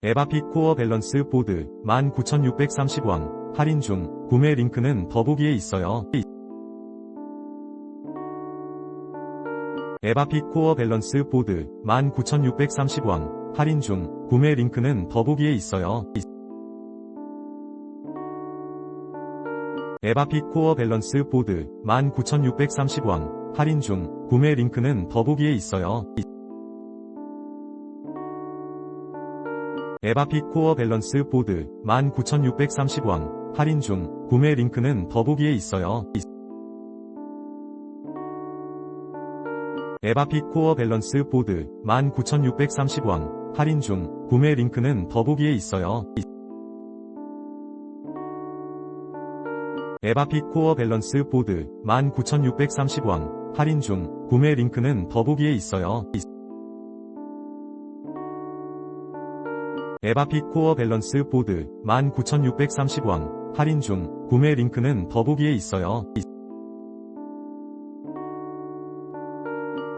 에바핏 코어 밸런스 보드 19,630원 할인 중 구매 링크는 더보기에 있어요. 에바핏 코어 밸런스 보드 19,630원 할인 중 구매 링크는 더보기에 있어요. 에바핏 코어 밸런스 보드 19,630원 할인 중 구매 링크는 더보기에 있어요. 에바핏 코어 밸런스 보드 19,630원 할인 중 구매 링크는 더보기에 있어요. 에바핏 코어 밸런스 보드 19,630원 할인 중 구매 링크는 더보기에 있어요. 에바핏 코어 밸런스 보드 19,630원 할인 중 구매 링크는 더보기에 있어요. 에바핏 코어 밸런스 보드 19,630원 할인 중 구매 링크는 더보기에 있어요.